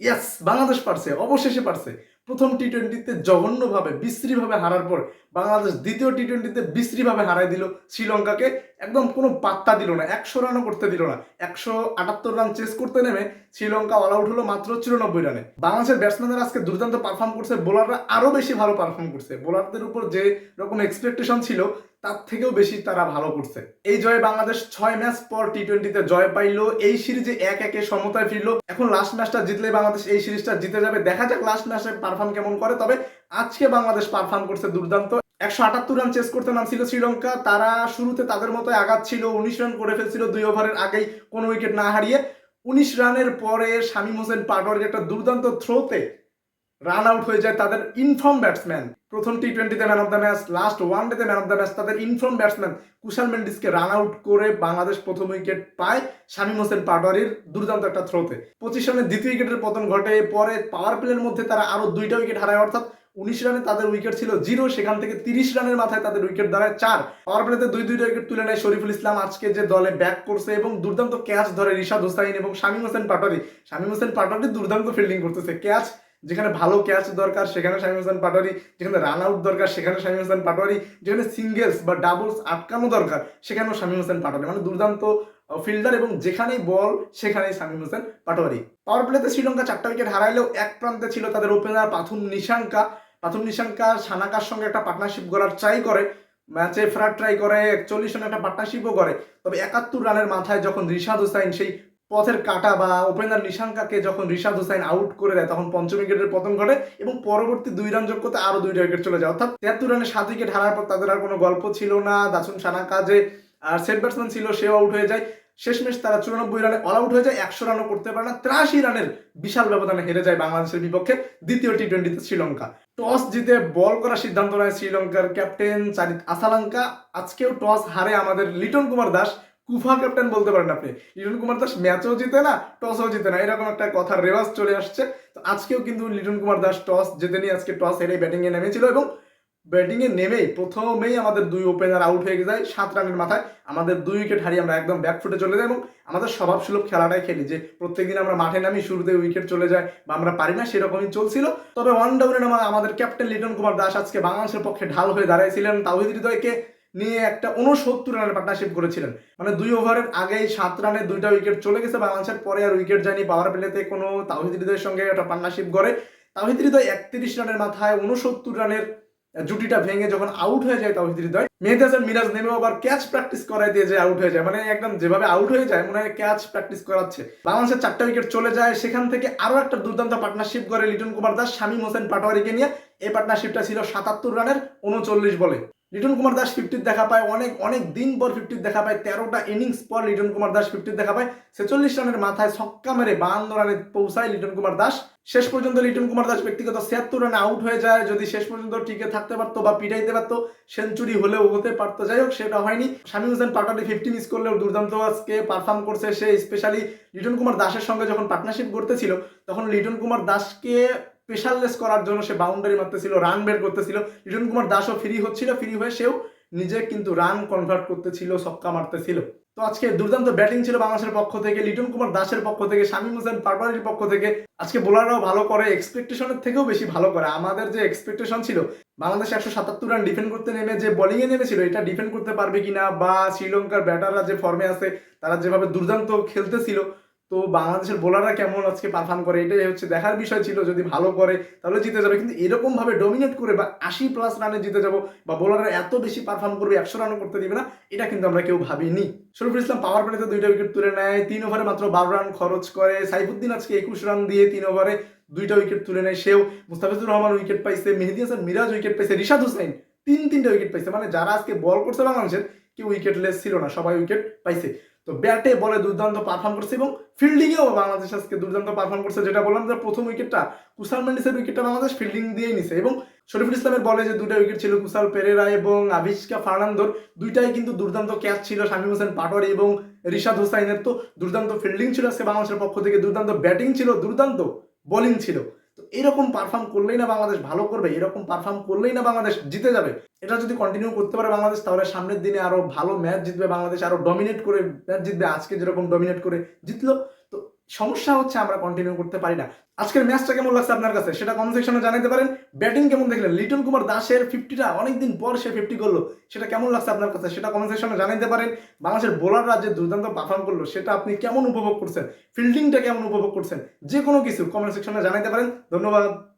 ইয়াস বাংলাদেশ পারছে, অবশেষে পারছে। প্রথম টি টোয়েন্টিতে জঘন্যভাবে, বিশ্রীভাবে হারার পর বাংলাদেশ দ্বিতীয় টি টোয়েন্টিতে বিশ্রীভাবে হারাই দিল শ্রীলঙ্কাকে। একদম কোনো পাত্তা দিল না, একশো রানও করতে দিল না। একশো আটাত্তর রান চেস করতে নেমে শ্রীলঙ্কা অল আউট হলো মাত্র চুরানব্বই রানে বাংলাদেশের ব্যাটসম্যানরা আজকে দুর্দান্ত পারফর্ম করছে বোলাররা আরও বেশি ভালো পারফর্ম করছে। বোলারদের উপর যে রকম এক্সপেকটেশন ছিল, তার থেকেও বেশি তারা ভালো করছে। এই জয়ে বাংলাদেশ ছয় ম্যাচ পর টি টোয়েন্টিতে জয় পাইলো, এই সিরিজে এক একে সমতায় ফিরলো। এখন লাস্ট ম্যাচটা জিতলে বাংলাদেশ এই সিরিজটা জিতে যাবে। দেখা যাক লাস্ট ম্যাচে পারফর্ম কেমন করে, তবে আজকে বাংলাদেশ পারফর্ম করছে দুর্দান্ত। একশো আটাত্তর রান চেস করতে নামছিল শ্রীলঙ্কা। তারা শুরুতে তাদের মতো আঘাত ছিল, উনিশ রান করে ফেলছিল দুই ওভারের আগেই কোনো উইকেট না হারিয়ে। উনিশ রানের পরে শামীম হোসেন পাটোয়ারির একটা দুর্দান্ত থ্রোতে রান আউট হয়ে যায় তাদের ইনফর্ম ব্যাটসম্যান প্রথম টি টোয়েন্টিতে man of the match last one ডেতে ম্যান অফ দ্য ম্যাচ তাদের ইনফর্ম ব্যাটসম্যান কুশাল মেন্ডিসকে রান আউট করে বাংলাদেশ প্রথম উইকেট পায় শামীম হোসেন পাটোয়ারির দুর্দান্ত একটা থ্রোতে পঁচিশ রানে দ্বিতীয় উইকেটের পতন ঘটে, পরে পাওয়ার প্লের মধ্যে তারা আরও দুইটা উইকেট হারায়, অর্থাৎ উনিশ রানে তাদের উইকেট ছিল জিরো সেখান থেকে তিরিশ রানের মাথায় তাদের উইকেট দাঁড়ায় চার। পাওয়ার প্লেতে দুই দুইটা উইকেট তুলে নেয় শরীফুল ইসলাম। আজকে যে দলে ব্যাক করছে এবং দুর্দান্ত ক্যাচ ধরে রিশাদ হোসাইন এবং শামীম হোসেন পাটোয়ারি। শামীম হোসেন পাটোয়ারি দুর্দান্ত ফিল্ডিং করতেছে। ক্যাচ যেখানে ভালো ক্যাচ দরকার, সেখানে শামীম হোসেন পাটোয়ারি। যেখানে রান আউট দরকার, সেখানে শামীম হোসেন পাটোয়ারি। যেখানে সিঙ্গেলস বা ডাবলস আটকানো দরকার, সেখানেও শামীম হোসেন পাটোয়ারি। মানে দুর্দান্ত ফিল্ডার এবং যেখানেই বল, সেখানেই শামীম হোসেন পাটোয়ারি। পাওয়ার প্লেতে শ্রীলঙ্কা চারটা উইকেট হারাইলেও এক প্রান্তে ছিল তাদের ওপেনার পাথুম নিশাঙ্কা। পাথুম নিশাঙ্কা সানাকার সঙ্গে একটা পার্টনারশিপ করার ট্রাই করে। ম্যাচে ফেরার ট্রাই করে, একচল্লিশ রানে একটা পার্টনারশিপও করে। তবে একাত্তর রানের মাথায় যখন রিশাদ হোসাইন সেই পথের কাটা বা ওপেনার নিশাঙ্কাকে যখন রিশাদ হোসাইন আউট করে দেয়, তখন পঞ্চম উইকেটের পতন ঘটে এবং পরবর্তী দুই রান যোগ করতে আরও দুইটা উইকেট চলে যায়। অর্থাৎ তিয়াত্তর রানে সাত উইকেট হারার পর তাদের আর কোনো গল্প ছিল না। দাসুন সানাকা যে আর সেট ব্যাটসম্যান ছিল, সেও আউট হয়ে যায়। শেষমেশ তারা চুরানব্বই রানে অল আউট হয়ে যায়, একশো রানও করতে পারে না, ত্রাশি রানের বিশাল ব্যবধানে হেরে যায় বাংলাদেশের বিপক্ষে দ্বিতীয় টি টোয়েন্টিতে শ্রীলঙ্কা। টস জিতে বল করার সিদ্ধান্ত নেয় শ্রীলঙ্কার ক্যাপ্টেন চারিত আসালাঙ্কা। আজকেও টস হারে আমাদের লিটন কুমার দাস, কুফা ক্যাপ্টেন বলতে পারেন আপনি। লিটন কুমার দাস ম্যাচও জিতে না, টসও জিতে না, এরকম একটা কথার রেওয়াজ চলে আসছে। তো আজকেও কিন্তু লিটন কুমার দাস টস জিতে নিয়ে আজকে টস হেরে ব্যাটিংয়ে নেমেছিল এবং ব্যাটিংয়ে নেমেই প্রথমেই আমাদের দুই ওপেনার আউট হয়ে যায় সাত রানের মাথায়। আমাদের দুই উইকেট হারিয়ে আমরা একদম ব্যাকফুটে চলে যাই এবং আমাদের স্বভাবসুলভ খেলাটাই খেলি যে প্রত্যেকদিন আমরা মাঠে নামি, শুরুতে উইকেট চলে যায় বা আমরা পারি না, সেরকমই চলছিল। তবে ওয়ান ডাউনে নামা আমাদের ক্যাপ্টেন লিটন কুমার দাস আজকে বাংলাদেশের পক্ষে ঢাল হয়ে দাঁড়িয়েছিলেন তাওহিদ হৃদয়কে নিয়ে একটা উনসত্তর রানের পার্টনারশিপ করেছিলেন। মানে দুই ওভারের আগেই সাত রানে দুইটা উইকেট চলে গেছে বাংলাদেশের, পরে আর উইকেট যায়নি পাওয়ার প্লেতে কোনো তাওহিদ হৃদয়ের সঙ্গে একটা পার্টনারশিপ করে তাওহিদ হৃদয় একত্রিশ রানের মাথায় উনসত্তর রানের জুটিটা ভেঙে যখন আউট হয়ে যায় তাওহিদ হৃদয় মেহেদি আর মিরাজ নেমে আবার ক্যাচ প্র্যাকটিস করাই দিয়ে যে আউট হয়ে যায়। মানে একদম যেভাবে আউট হয়ে যায়, মনে হয় ক্যাচ প্র্যাকটিস করাচ্ছে। বাংলাদেশের চারটা উইকেট চলে যায়, সেখান থেকে আরও একটা দুর্দান্ত পার্টনারশিপ করে লিটন কুমার দাস, শামীম হোসেন পাটোয়ারিকে নিয়ে। এই পার্টনারশিপটা ছিল সাতাত্তর রানের উনচল্লিশ বলে। লিটন কুমার দাস ফিফটির দেখা পায়, অনেক অনেক দিন পর ফিফটির দেখা পায়, তেরোটা ইনিংস পর লিটন কুমার দাস ফিফটির দেখা পায়, ছেচল্লিশ রানের মাথায় ছক্কা মেরে বাহান্ন রানে পৌঁছায় লিটন কুমার দাস। শেষ পর্যন্ত লিটন কুমার দাস ব্যক্তিগত ছিয়াত্তর রানে আউট হয়ে যায়, যদি শেষ পর্যন্ত টিকে থাকতে পারতো বা পিটাইতে পারতো সেঞ্চুরি হলেও হতে পারতো। যাই হোক, সেটা হয়নি। স্বামী হোসেন পাটোয়ারি ফিফটি মিস করলেও দুর্দান্ত আজকে পারফর্ম করছে সে স্পেশালি লিটন কুমার দাসের সঙ্গে যখন পার্টনারশিপ করতেছিল তখন লিটন কুমার দাসকে স্পেশাললেস করার জন্য সে বাউন্ডারি মারতেছিল রান বের করতেছিল। লিটন কুমার দাসও ফ্রি হচ্ছিল ফ্রি হয়ে সেও নিজে কিন্তু রান কনভার্ট করতেছিল, ছক্কা মারতেছিল। তো আজকে দুর্দান্ত ব্যাটিং ছিল বাংলাদেশের পক্ষ থেকে, লিটন কুমার দাসের পক্ষ থেকে, শামীম হোসেন পাটোয়ারির পক্ষ থেকে। আজকে বোলাররাও ভালো করে এক্সপেকটেশনের থেকেও বেশি ভালো করে। আমাদের যে এক্সপেকটেশন ছিল, বাংলাদেশ একশো সাতাত্তর রান ডিফেন্ড করতে নেমে যে বোলিংয়ে নেমেছিল, এটা ডিফেন্ড করতে পারবে কিনা বা শ্রীলঙ্কার ব্যাটাররা যে ফর্মে আছে, তারা যেভাবে দুর্দান্ত খেলতেছিল তো বাংলাদেশের বোলাররা কেমন আজকে পারফর্ম করে? এটাই হচ্ছে দেখার বিষয় ছিল। যদি ভালো করে, তাহলে জিতে যাবে। কিন্তু এরকম ভাবে ডমিনেট করে বা আশি প্লাস রানে জিতে যাব বা বোলাররা এত বেশি পারফর্ম করবে, একশো রানও করতে দিবে না, এটা কিন্তু আমরা কেউ ভাবিনি। শরীফুল ইসলাম পাওয়ার প্লেতে দুইটা উইকেট তুলে নেয়, তিন ওভারে মাত্র বারো রান খরচ করে। সাইফুদ্দিন আজকে একুশ রান দিয়ে তিন ওভারে দুইটা উইকেট তুলে নেয় সেও। মুস্তাফিজুর রহমান উইকেট পাইছে, মেহেদি হাসান মিরাজ উইকেট পাইছে, রিশাদ হুসাইন তিন, তিনটা উইকেট পাইছে। মানে যারা আজকে বল করছে বাংলাদেশের, কেউ উইকেট লেস ছিল না, সবাই উইকেট পাইছে। তো ব্যাটে বলে দুর্দান্ত পারফর্ম করছে এবং ফিল্ডিংয়েও বাংলাদেশ আজকে দুর্দান্ত পারফর্ম করছে, যেটা বললাম যে প্রথম উইকেটটা কুসাল মেন্ডিসের উইকেটটা বাংলাদেশ ফিল্ডিং দিয়েই নিছে এবং শরীফুল ইসলামের বলে যে দুইটা উইকেট ছিল কুসাল পেরেরা এবং আভিষ্কা ফার্নান্দোর, দুইটাই কিন্তু দুর্দান্ত ক্যাচ ছিল শামীম হোসেন পাটোয়ারি এবং রিশাদ হোসাইনের। তো দুর্দান্ত ফিল্ডিং ছিল আজকে বাংলাদেশের পক্ষ থেকে, দুর্দান্ত ব্যাটিং ছিল, দুর্দান্ত বোলিং ছিল। তো এরকম পারফর্ম করলেই না বাংলাদেশ ভালো করবে, এরকম পারফর্ম করলেই না বাংলাদেশ জিতে যাবে। এটা যদি কন্টিনিউ করতে পারে বাংলাদেশ, তাহলে সামনের দিনে আরও ভালো ম্যাচ জিতবে বাংলাদেশ, আরও ডমিনেট করে ম্যাচ জিতবে, আজকে যেরকম ডমিনেট করে জিতলো। তো সমস্যা হচ্ছে আমরা কন্টিনিউ করতে পারি না। আজকের ম্যাচটা কেমন লাগছে আপনার কাছে? সেটা কমেন্ট সেকশনে জানাতে পারেন। ব্যাটিং কেমন দেখলেন? লিটন কুমার দাসের ফিফটিটা অনেকদিন পর সে ফিফটি করল। সেটা কেমন লাগছে আপনার কাছে? সেটা কমেন্ট সেকশনে জানাতে পারেন। বাংলাদেশের বোলাররা যে দুর্দান্ত পারফর্ম করল। সেটা আপনি কেমন উপভোগ করছেন? ফিল্ডিংটা কেমন উপভোগ করছেন? যে কোনো কিছু কমেন্ট সেকশনে জানাতে পারেন। ধন্যবাদ।